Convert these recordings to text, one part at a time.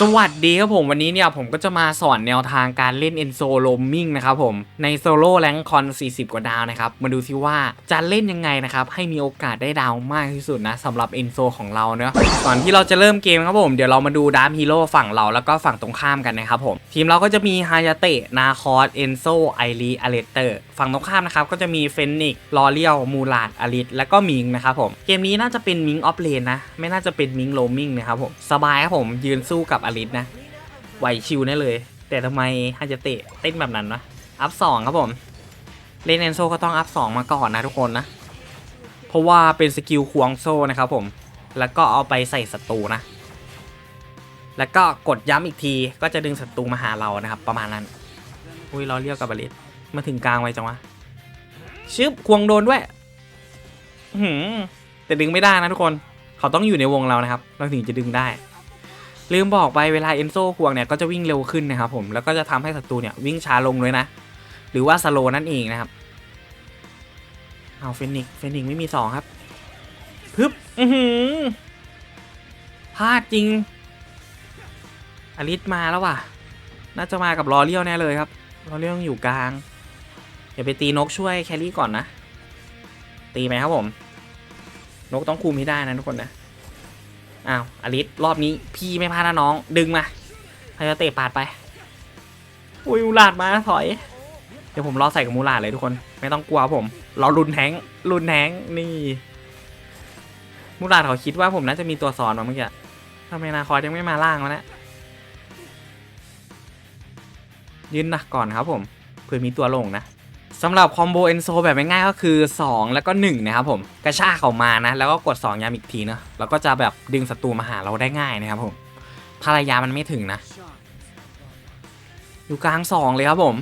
สวัสดีครับผมวันนี้เนี่ยผมก็จะมาสอนแนวทางการเล่น Enso Roaming นะครับผมในโซโล่แรงคอน 40 กว่าดาวนะครับ มาดูซิว่าจะเล่นยังไงนะครับ ให้มีโอกาสได้ดาวมากที่สุดนะสำหรับ Enso ของเราเนาะก่อนที่เราจะเริ่มเกมครับผม เดี๋ยวเรามาดูดาร์ฮีโร่ฝั่งเราแล้วก็ฝั่งตรงข้ามกันนะครับผม ทีมเราก็จะมีฮายาเตะนาคอสเอนโซไอรีอเลเตอร์ฝั่งตรงข้ามนะครับก็จะมีเฟนิกลอเรียลมูลาดอลิสแล้วก็มิงนะครับผมเกมนี้น่าจะเป็นมิงออฟเลนนะไม่น่าจะเป็นมิงโรมิงนะครับผมสบายครับผมยืนสู้กับอลิสนะไหวชิวแน่เลย แต่ทำไมฮาจะเตะเต้นแบบนั้นวะอัพสองครับผม เล่นเอนโซก็ต้องอัพสองมาก่อนนะทุกคนนะ เพราะว่าเป็นสกิลควงโซ่นะครับผม แล้วก็เอาไปใส่ศัตรูนะ แล้วก็กดย้ำอีกทีก็จะดึงศัตรูมาหาเรานะครับ ประมาณนั้น อุ้ยเราเรียกกับบริษมาถึงกลางไวจังวะชึบควงโดนด้วยหืมแต่ดึงไม่ได้นะทุกคน เขาต้องอยู่ในวงเรานะครับ เราถึงจะดึงได้ ลืมบอกไปเวลาเอนโซควงเนี่ยก็จะวิ่งเร็วขึ้นนะครับผมแล้วก็จะทำให้ศัตรูเนี่ยวิ่งช้าลงเลยนะ หรือว่าสโลนั่นเองนะครับเอาเฟนิกเฟนิกไม่มีสองครับพึบอือหือพลาดจริงอลิสมาแล้วว่ะ น่าจะมากับลอเลียวแน่เลยครับลอเลียวยังอยู่กลางอย่าไปตีนกช่วยแครี่ก่อนนะ ตีไหมครับผม นกต้องคุมให้ได้นะทุกคนนะ อ้าวอลิสรอบนี้พี่ไม่พลาดนะน้อง ดึงมาพายาเตะปาดไป อุ้ยมูลาดมาถอย เดี๋ยวผมรอใส่กับมูลาดเลยทุกคน ไม่ต้องกลัวผม เราลุนแทงค์ลุนแทงนี่ มูลาดเขาคิดว่าผมน่าจะมีตัวสอนมาเมื่อกี้ทำไมนาคอยยังไม่มาล่างวะเนะยืนหนักก่อนครับผมเผื่อมีตัวลงนะ สำหรับคอมโบเอนโซแบบง่ายๆก็คือ 2 แล้วก็ 1 นะครับผมกระชากเขามานะ แล้วก็กด 2ย้ำอีกทีนะแล้วก็จะแบบดึงศัตรูมาหาเราได้ง่ายนะครับผมถ้าระยะมันไม่ถึงนะ อยู่กลาง 2 เลยครับผม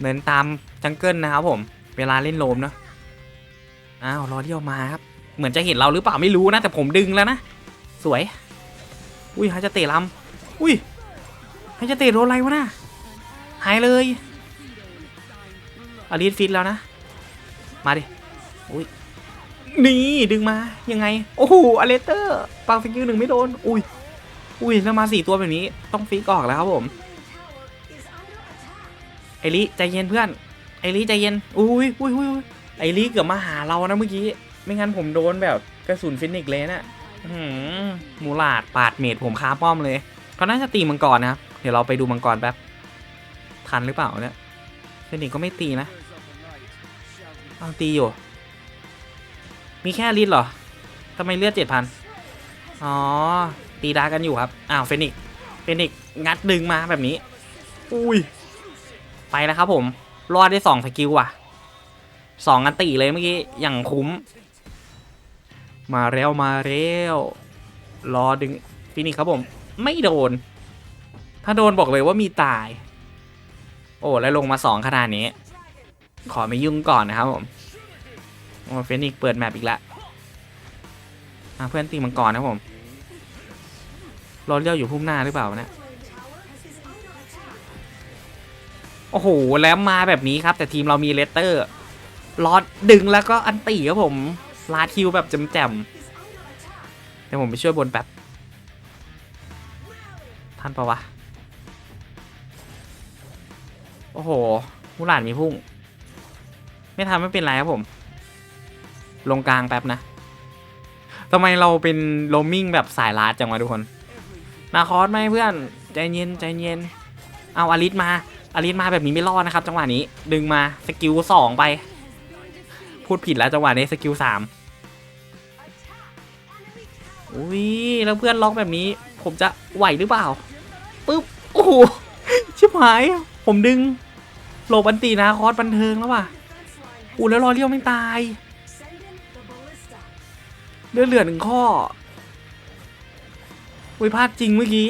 เดินตามจังเกิลนะครับผมเวลาเล่นโลมเนาะอ้าวรอเดียวมาครับเหมือนจะเห็นเราหรือเปล่าไม่รู้นะ แต่ผมดึงแล้วนะ สวย อุ้ยฮาจะเตะลำอุ้ยฮาจะเตะโดนอะไรวะนะหายเลย อลิสฟิตแล้วนะ มาดิ อุ้ย นี่ดึงมา ยังไง โอ้โหอเลเตอร์ปังสกิลหนึ่งไม่โดน อุ้ย อุ้ยแล้วมาสี่ตัวแบบนี้ ต้องฟิกออกแล้วครับผม ไอริใจเย็นเพื่อน ไอริใจเย็น อุ้ยอุ้ยอุ้ยไอริเกือบมาหาเรานะเมื่อกี้ ไม่งั้นผมโดนแบบกระสุนฟินิกเลยนะอื้อหือมูลาดปาดเมดผมคาป้อมเลยเขาน่าจะตีมังกรนะครับ เดี๋ยวเราไปดูมังกรแป๊บ ทันหรือเปล่าเนี่ย เฟนิกก็ไม่ตีนะเอาตีอยู่ มีแค่ลิตรเหรอทำไมเลือดเจ็ดพันอ๋อ ตีดากันอยู่ครับ อ้าว เฟนิกเฟนิกงัดดึงมาแบบนี้ อุ้ย ไปแล้วครับผม รอดได้สองสกิลว่ะสองอันตีเลยเมื่อกี้ อย่างคุ้ม มาเร็วมาเร็ว รอดึงฟินิกครับผม ไม่โดน ถ้าโดนบอกเลยว่ามีตาย อ้แล้วลงมาสองขนาดนี้ ขอไม่ยุ่งก่อนนะครับผมโอ้เฟนิกเปิดแมปอีกแล้วเพื่อนตีมังกรนะผมรอเลี้ยวอยู่พุ่มหน้าหรือเปล่านี่ยโอ้โหแล้วมาแบบนี้ครับ แต่ทีมเรามีเลสเตอร์ลอดดึงแล้วก็อันตีครับผมลาดคิวแบบแจ่มๆเดี๋ยวผมไปช่วยบนแป๊บท่านปะวะ โอ้โหมูหลานมีพุ่ง ไม่ทำไม่เป็นไรครับผม ลงกลางแป๊บนะทำไมเราเป็นโรมิ่งแบบสายลาดจังวะทุกคน นาคอสไหมเพื่อน ใจเย็นใจเย็น เอาอลิสมาอลิสมาแบบนี้ไม่รอดนะครับ จังหวะนี้ ดึงมาสกิลสองไป พูดผิดแล้วจังหวะนี้สกิลสามอุ้ยแล้วเพื่อนล็อกแบบนี้ ผมจะไหวหรือเปล่าปึ๊บโอ้โหชิบหาย ผมดึง โลบันตีนะคอสบันเทิงแล้วว่ะอู้แล้วรอเลี้ยวไม่ตายเลือดเหลือหนึ่งข้ออุ้ยพลาดจริงเมื่อกี้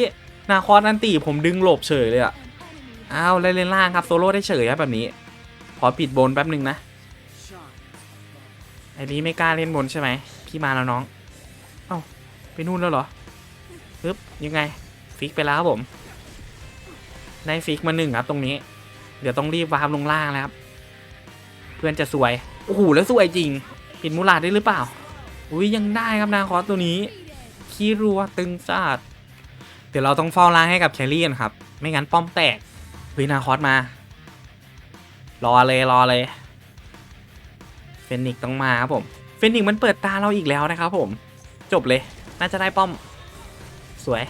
นาคอสอันตีผมดึงหลบเฉยเลยอะอ้าวเลยเลนล่างครับโซโล่ได้เฉยครับแบบนี้ ขอปิดบนแป๊บหนึ่งนะไอ้นี้ไม่กล้าเล่นบนใช่ไหมพี่มาแล้วน้อง เอ้าไปนู่นแล้วเหรอปึ๊บยังไง ฟิกไปแล้วครับผม ได้ฟิกมาหนึ่งครับตรงนี้ เดี๋ยวต้องรีบวาร์ปลงล่างแล้วครับ เพื่อนจะสวย โอ้โห แล้วสวยจริง ปิดมูลาดได้หรือเปล่า อุ้ยยังได้ครับนาคอสตัวนี้คีรัวตึงจัดแดี๋ยวเราต้องเฝ้าล่างให้กับแครี่กันครับ ไม่งั้นป้อมแตกวินาคอสมา รอเลยรอเลย เฟนิกต้องมาครับผม เฟนิกมันเปิดตาเราอีกแล้วนะครับผม จบเลย น่าจะได้ป้อม สวย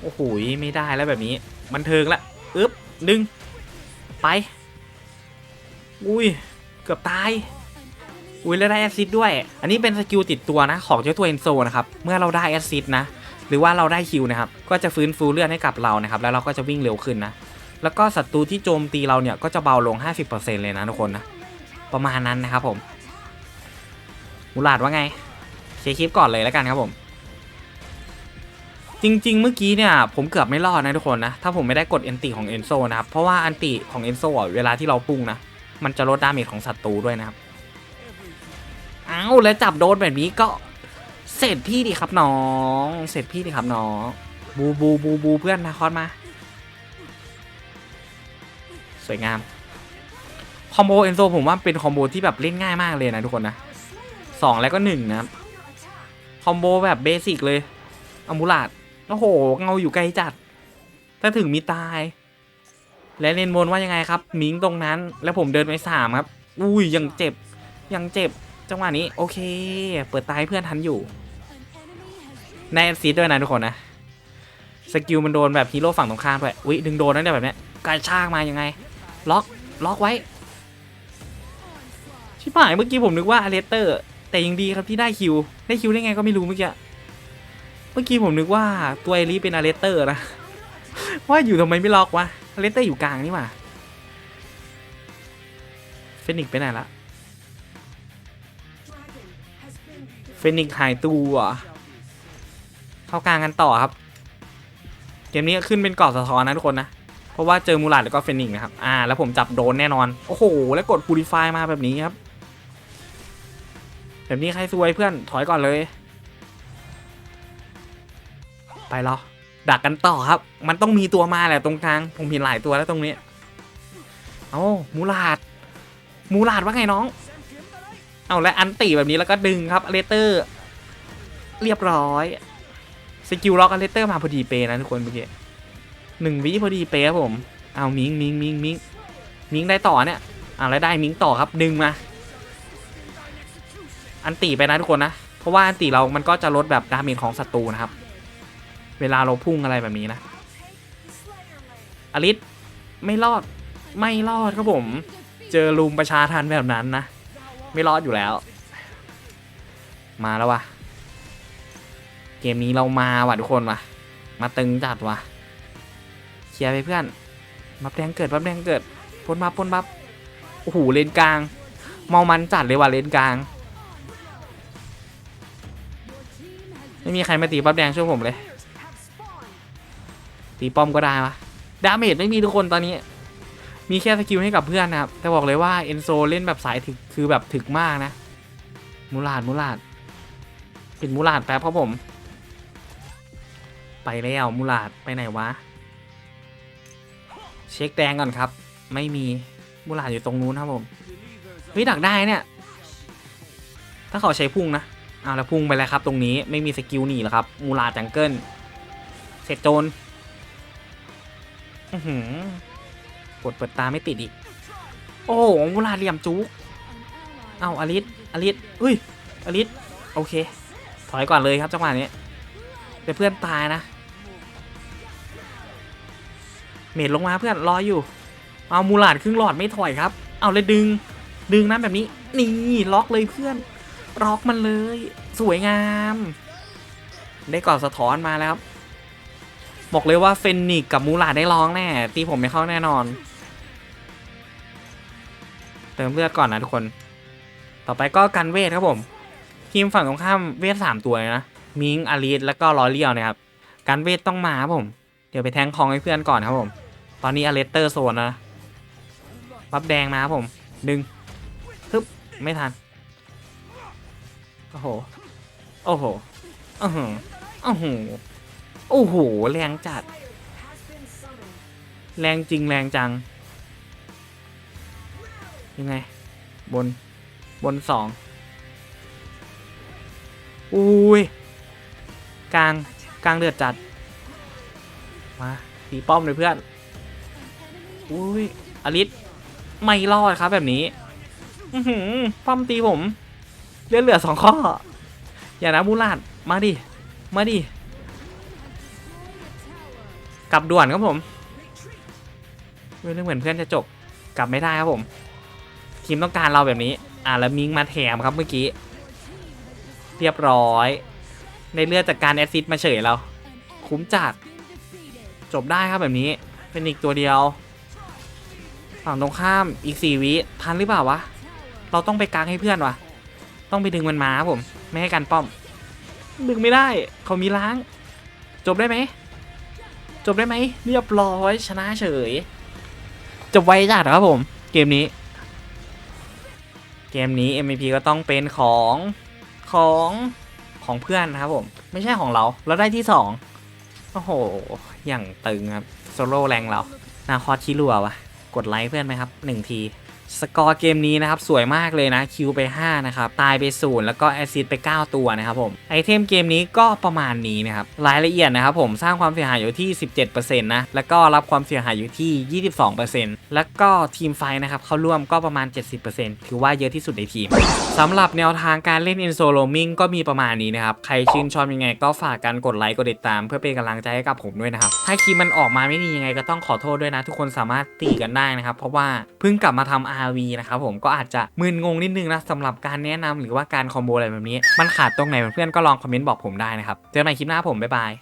โอ้โหไม่ได้แล้วแบบนี้ มันเทิงละ อึ๊บดึง ไป อุ้ย เกือบตาย อุ้ยแล้วได้แอซซิดด้วย อันนี้เป็นสกิลติดตัวนะ ของเจ้าตัวเอนโซนะครับ เมื่อเราได้แอซซิดนะ หรือว่าเราได้คิวนะครับ ก็จะฟื้นฟูเลือดให้กับเรานะครับ แล้วเราก็จะวิ่งเร็วขึ้นนะ แล้วก็ศัตรูที่โจมตีเราเนี่ยก็จะเบาลง 50%เลยนะทุกคนนะ ประมาณนั้นนะครับผมมูลาดว่าไงเคลียร์คลิปก่อนเลยแล้วกันครับผม จริง ๆ เมื่อกี้เนี่ยผมเกือบไม่รอดนะทุกคนนะ ถ้าผมไม่ได้กด a อนติของเอนโซนะครับ เพราะว่าอันติของเอนโซอะเวลาที่เราพุ่งนะ มันจะลดดาเมจของศัตรูด้วยนะครับ อ้าวแล้วจับโดนแบบนี้ก็เสร็จพี่ดิครับน้อง เสร็จพี่ดิครับน้องบูบูบูบูเพื่อนนะคอนมา สวยงามคอมโบเอนโซผมว่าเป็นคอมโบที่แบบเล่นง่ายมากเลยนะทุกคนนะสองแล้วก็หนึ่งนะครับคอมโบแบบเบสิกเลยอามูลาด โอ้โห เงาอยู่ไกลจัด ถ้าถึงมีตาย และเลนบนว่ายังไงครับ มิงตรงนั้น แล้วผมเดินไปสามครับ อุ้ยยังเจ็บ ยังเจ็บ จังหวะนี้โอเค เปิดตายเพื่อนทันอยู่ในแอซีด้วยนะทุกคนนะ สกิลมันโดนแบบฮีโร่ฝั่งตรงข้ามด้วยอุ้ยดึงโดนนั่นแบบเนี้ยกระชากมายังไง ล็อกล็อกไว้ ชิบหายเมื่อกี้ผมนึกว่าอเลสเตอร์ แต่ยังดีครับที่ได้คิว ได้คิวได้ไงก็ไม่รู้เมื่อกี้ เมื่อกี้ผมนึกว่าตัวเอลีเป็นอาเลสเตอร์นะ ว่าอยู่ทำไมไม่ล็อกวะอาเลสเตอร์อยู่กลางนี่หว่าเฟนิกไปไหนละเฟนิกหายตัวเข้ากลางกันต่อครับ เกมนี้ขึ้นเป็นกรอบสะท้อนนะทุกคนนะ เพราะว่าเจอมูลาดแล้วก็เฟนิกนะครับ อ่า แล้วผมจับโดนแน่นอน โอ้โห แล้วกดพูลิฟายมาแบบนี้ครับ แบบนี้ใครซวยเพื่อนถอยก่อนเลย ไปหรอดักกันต่อครับ มันต้องมีตัวมาแหละตรงกลาง ผมเห็นหลายตัวแล้วตรงนี้ เอามูลาด มูลาดว่าไงน้อง เอาและอันตีแบบนี้แล้วก็ดึงครับเลเตอร์ เรียบร้อย สกิลล็อกอเลเตอร์มาพอดีเปย์นะทุกคนเมื่อกี้หนึ่งวิพอดีเปย์ครับผม เอามิงมิงมิงมิงมิงได้ต่อเนี่ยเอาแล้วได้มิงต่อครับดึงมา อันตีไปนะทุกคนนะ เพราะว่าอันตีเรามันก็จะลดแบบดาเมจของศัตรูนะครับ เวลาเราพุ่งอะไรแบบนี้นะอลิสไม่รอดไม่รอดครับผม เจอลุมประชาทันแบบนั้นนะ ไม่รอดอยู่แล้ว มาแล้ววะเกมนี้เรามาว่ะทุกคนว่ะ มาตึงจัดว่ะเคลียร์ไปเพื่อนบับแดงเกิดบับแดงเกิดปนบับปนบับโอ้โหเลนกลาง เมามันจัดเลยว่ะเลนกลาง ไม่มีใครมาตีบับแดงช่วยผมเลย ตีป้อมก็ได้วะดาเมจไม่มีทุกคนตอนนี้ มีแค่สกิลให้กับเพื่อนนะครับ แต่บอกเลยว่าเอนโซเล่นแบบสายถึกคือแบบถึกมากนะ มูลาดมูลาดปิดมูลาดแป๊บครับผม ไปแล้วมูลาดไปไหนวะ เช็คแดงก่อนครับ ไม่มีมูลาดอยู่ตรงนู้นครับผมเฮ้ยดักได้เนี่ย ถ้าเขาใช้พุ่งนะอ้าวแล้วพุ่งไปแล้วครับ ตรงนี้ไม่มีสกิลหนีแล้วครับ มูลาดจังเกิลเสร็จโจน กดเปิดตาไม่ติดอีก โอ้โหมูลาดเหลี่ยมจุกเอาอลิสอลิสอุ้ยอลิสโอเค ถอยก่อนเลยครับจังหวะนี้เดี๋ยวเพื่อนตายนะ เมดลงมาเพื่อนรออยู่ เอามูลาดครึ่งหลอดไม่ถอยครับ เอาเลยดึง ดึงนะแบบนี้ นี่ล็อกเลยเพื่อน ล็อกมันเลย สวยงาม ได้กรอบสะท้อนมาแล้วครับ บอกเลยว่าเฟนนิกกับมูลาได้ร้องแน่ ตีผมไม่เข้าแน่นอน เติมเลือดก่อนนะทุกคน ต่อไปก็กันเวทครับผม ทีมฝั่งตรงข้ามเวทสามตัวนะ มิงอารีสแล้วก็ลอเลียวนะครับ การเวทต้องมาครับผม เดี๋ยวไปแทงคองให้เพื่อนก่อนครับผม ตอนนี้อเลสเตอร์โซนนะบับแดงมาครับผม ดึงทึบไม่ทัน โอ้โห โอ้โหอือหือโอ้โห โอ้โห แรงจัด แรงจริงแรงจัง ยังไง บน บนสองอุ้ย กลาง กลางเดือดจัด มาตีป้อมเลยเพื่อน อุ้ย อลิสไม่รอดครับแบบนี้อือหือป้อมตีผม เลือดเหลือสองข้อ อย่านะบูลาดมาดิ มาดิ กลับด่วนครับผมเฮ้ยเรื่องเหมือนเพื่อนจะจบกลับไม่ได้ครับผม ทีมต้องการเราแบบนี้ อ่าแล้วมิงมาแถมครับเมื่อกี้ เรียบร้อย ในเลือดจากการแอสซิดมาเฉยเรา คุ้มจัด จบได้ครับแบบนี้ เป็นอีกตัวเดียว ฝั่งตรงข้ามอีกสี่วิทันหรือเปล่าวะ เราต้องไปกางให้เพื่อนวะต้องไปดึงมันมาครับผม ไม่ให้กันป้อม ดึงไม่ได้ เขามีล้าง จบได้ไหม จบได้ไหมเรียบร้อยชนะเฉยจบไวจัดครับผม เกมนี้ เกมนี้ MVP ก็ต้องเป็นของของของเพื่อนนะครับผม ไม่ใช่ของเราเราได้ที่สองโอ้โห อย่างตึงครับโซโล่แรงเรา นาคอสชิลัววะกดไลค์เพื่อนไหมครับ1ที สกอร์เกมนี้นะครับสวยมากเลยนะคิวไป 5 นะครับ ตายไป0แล้วก็แอซิดไป 9 ตัวนะครับผมไอเทมเกมนี้ก็ประมาณนี้นะครับรายละเอียดนะครับผมสร้างความเสียหายอยู่ที่ 17%นะแล้วก็รับความเสียหายอยู่ที่ 22%แล้วก็ทีมไฟนะครับเข้าร่วมก็ประมาณ 70%ถือว่าเยอะที่สุดในทีมสำหรับแนวทางการเล่น i n s o l o m i n g ก็มีประมาณนี้นะครับใครชื่นชอบยังไงก็ฝากกันกดไลค์กดติดตาม เพื่อเป็นกำลังใจให้กับผมด้วยนะครับถ้าคลิปมันออกมาไม่ดียังไงก็ต้องขอโทษด้วยนะ ทุกคนสามารถตีกันได้นะครับเพราะว่าเพิ่งกลับมาทำ RV นะครับผมก็อาจจะมึนงงนิดนึงนะสำหรับการแนะนำหรือว่าการคอมโบอะไรแบบนี้ มันขาดตรงไหนเพื่อนก็ลองคอมเมนต์บอกผมได้นะครับ เจอกันใหม่คลิปหน้าผมบ๊ายบาย